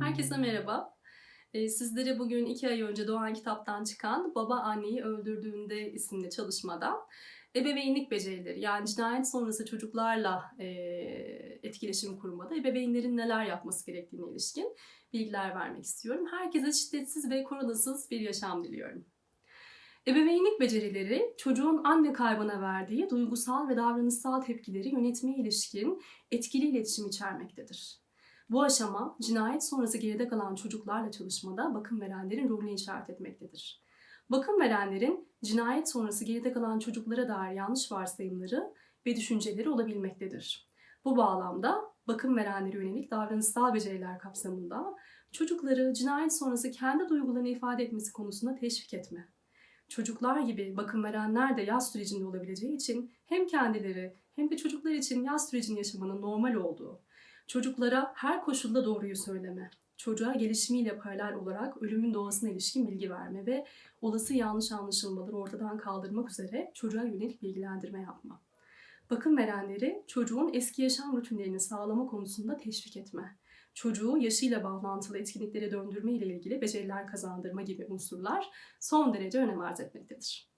Herkese merhaba. Ee, Sizlere bugün iki ay önce Doğan Kitap'tan çıkan Baba Anneyi Öldürdüğünde isimli çalışmada ebeveynlik becerileri yani cinayet sonrası çocuklarla e, etkileşim kurmada ebeveynlerin neler yapması gerektiğine ilişkin bilgiler vermek istiyorum. Herkese şiddetsiz ve koronasız bir yaşam diliyorum. Ebeveynlik becerileri çocuğun anne kaybına verdiği duygusal ve davranışsal tepkileri yönetmeye ilişkin etkili iletişim içermektedir. Bu aşama cinayet sonrası geride kalan çocuklarla çalışmada bakım verenlerin rolünü işaret etmektedir. Bakım verenlerin cinayet sonrası geride kalan çocuklara dair yanlış varsayımları ve düşünceleri olabilmektedir. Bu bağlamda bakım verenlere yönelik davranışsal beceriler kapsamında çocukları cinayet sonrası kendi duygularını ifade etmesi konusunda teşvik etme. Çocuklar gibi bakım verenler de yaz sürecinde olabileceği için hem kendileri hem de çocuklar için yaz sürecini yaşamanın normal olduğu, Çocuklara her koşulda doğruyu söyleme, çocuğa gelişimiyle paralel olarak ölümün doğasına ilişkin bilgi verme ve olası yanlış anlaşılmaları ortadan kaldırmak üzere çocuğa yönelik bilgilendirme yapma. Bakım verenleri çocuğun eski yaşam rutinlerini sağlama konusunda teşvik etme, çocuğu yaşıyla bağlantılı etkinliklere döndürme ile ilgili beceriler kazandırma gibi unsurlar son derece önem arz etmektedir.